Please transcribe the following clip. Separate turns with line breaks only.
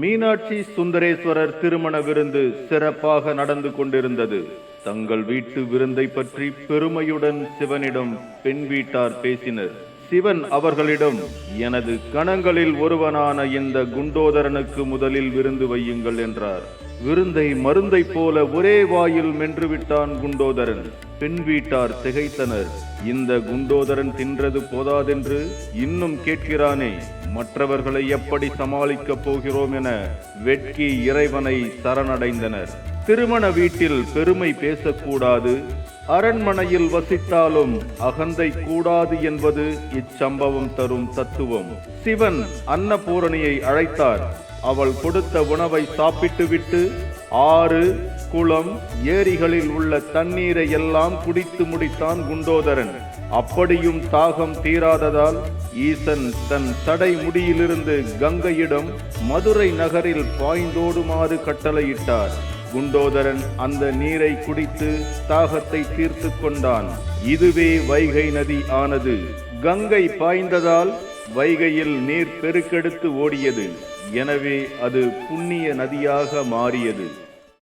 மீனாட்சி சுந்தரேஸ்வரர் திருமண விருந்து சிறப்பாக நடந்து கொண்டிருந்தது. தங்கள் வீட்டு விருந்தை பற்றி பெருமையுடன் சிவனிடம் பெண் வீட்டார் பேசினர். சிவன் அவர்களிடம் எனது கணங்களில் ஒருவனான இந்த குண்டோதரனுக்கு முதலில் விருந்து வையுங்கள் என்றார். விருந்தை மருந்தை போல ஒரே வாயில் மென்று விட்டான் குண்டோதரன். பெண் வீட்டார் திகைத்தனர். இந்த குண்டோதரன் தின்றது போதாதென்று இன்னும் கேட்கிறானே மற்றவர்களை எப்படி சமாளிக்கப் போகிறோம் என வெட்கி இறைவனை சரணடைந்தனர். திருமண வீட்டில் பெருமை பேசக்கூடாது அரண்மனையில் வசித்தாலும் அகந்தை கூடாது என்பது இச்சம்பவம் தரும் தத்துவம். சிவன் அன்னபூரணியை அழைத்தார். அவள் கொடுத்த உணவை சாப்பிட்டுவிட்டு ஆறு குளம் ஏரிகளில் உள்ள தண்ணீரை எல்லாம் குடித்து முடித்தான் குண்டோதரன். அப்படியும் தாகம் தீராததால் ஈசன் தன் தடை முடியிலிருந்து கங்கையிடம் மதுரை நகரில் பாய்ந்தோடுமாறு கட்டளையிட்டார். குண்டோதரன் அந்த நீரை குடித்து தாகத்தை தீர்த்து கொண்டான். இதுவே வைகை நதி ஆனது. கங்கை பாய்ந்ததால் வைகையில் நீர் பெருக்கெடுத்து ஓடியது. எனவே அது புண்ணிய நதியாக மாறியது.